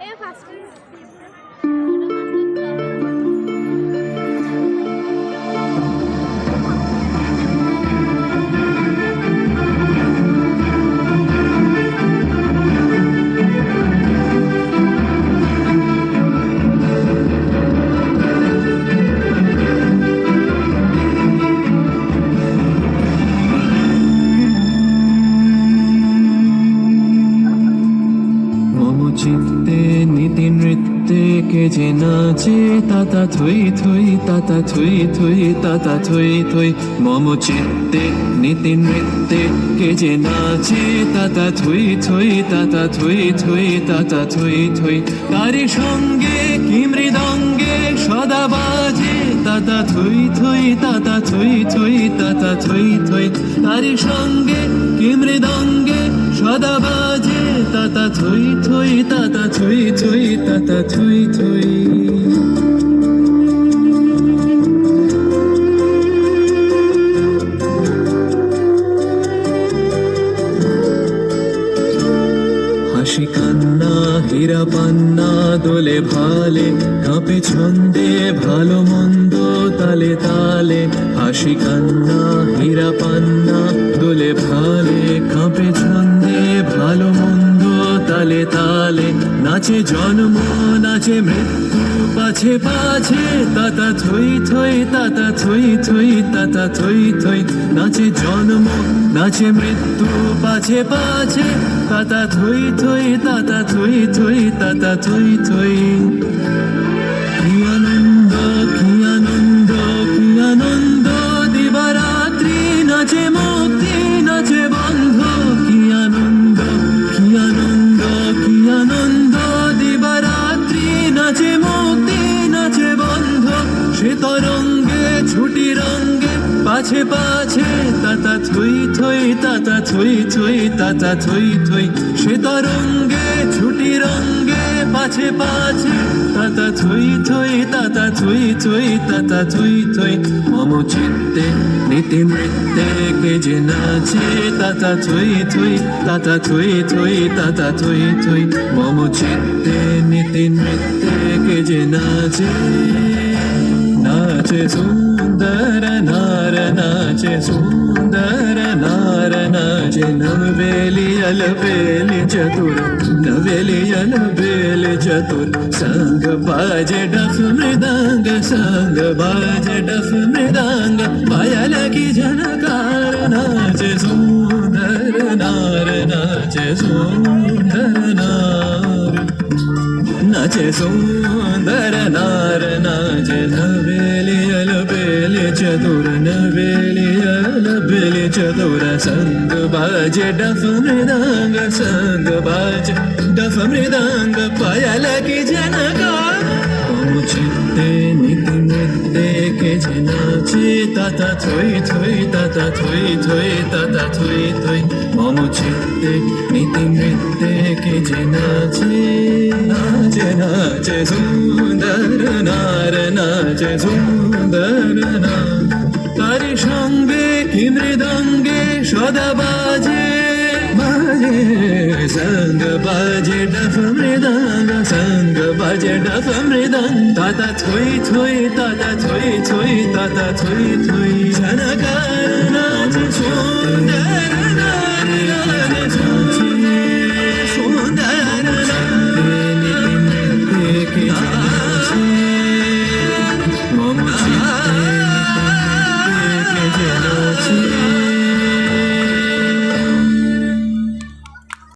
Eu faço. চিত্তে নীতি নৃত্যে কে যে নাচে তাতা থই থই তাতা থই থই তাতা থই থই। মম চিত্তে, নীতি নৃত্যে কে যে নাচে তাতা থই থই তাতা থই থই তাতা থই থই। তারি সঙ্গে কি মৃদঙ্গে সদা বাজে তাতা থই থই তাতা থই থই তাতা থই থই। তারি সঙ্গে কি মৃদঙ্গে সদা থই থই, তাতা থই থই, তাতা থই থই। হাসি কান্না, হীরা পান্না, দোলে ভালে, কাঁপে ছন্দে, ভালো মন্দ, তালে তালে। হাসি কান্না, হীরা পান্না, দোলে ভালে, কাঁপে ছন্দে তালে তালে নাচে জন্ম, নাচে মৃত্যু, পাছে পাছে, তাতা থই থই, তাতা থই থই, তাতা থই থই। নাচে জন্ম, নাচে মৃত্যু, পাছে পাছে, তাতা থই থই, তাতা থই থই, তাতা থই থই। ছুটি রঙ্গে পাছে পাছে, তাতা থই থই, তাতা থই থই, তাতা থই থই। সে তরঙ্গে ছুটি রঙ্গে পাছে পাছে, তাতা থই থই, তাতা থই থই, তাতা থই থই। মম চিত্তে নীতি নৃত্যে কে যে নাচে, তাতা থই থই, তাতা থই থই, তাতা থই থই। মম চিত্তে নীতি নৃত্যে কে যে নাচে। నాచే సుందర నారనాచే నవేలి అలవేలి చతుర నవేలి అలవేలి చతుర సంగ బాజ డఫ్ మృదాంగ సంగ బాజ డఫ్ మృదాంగ బయలకి జనకార నాచే సుందర నారనాచే సుందర నార నాచే సుందర నార నాచే నవేలి चतुर नवेली बेली चतुर संग बाज, डफ मृदांग संग बाज, डफ मृदांग पायल की जनका चित्ते नित नृत्ते के তাতা থই থই তাতা থই থই তাতা থই থই। মম চিত্তে নীতি নৃত্যে কে যে নাচে নাচে নাচে সুন্দর নার, নাচে, সুন্দর না তারি সঙ্গে কি মৃদঙ্গে সদা বাজে? বাজে সঙ্গ বাজে ডফ মৃদঙ্গ, সঙ্গ বাজে ডফ মৃদঙ্গ তাতা থই থই তাতা থই থই তাতা থই থই ঝনকার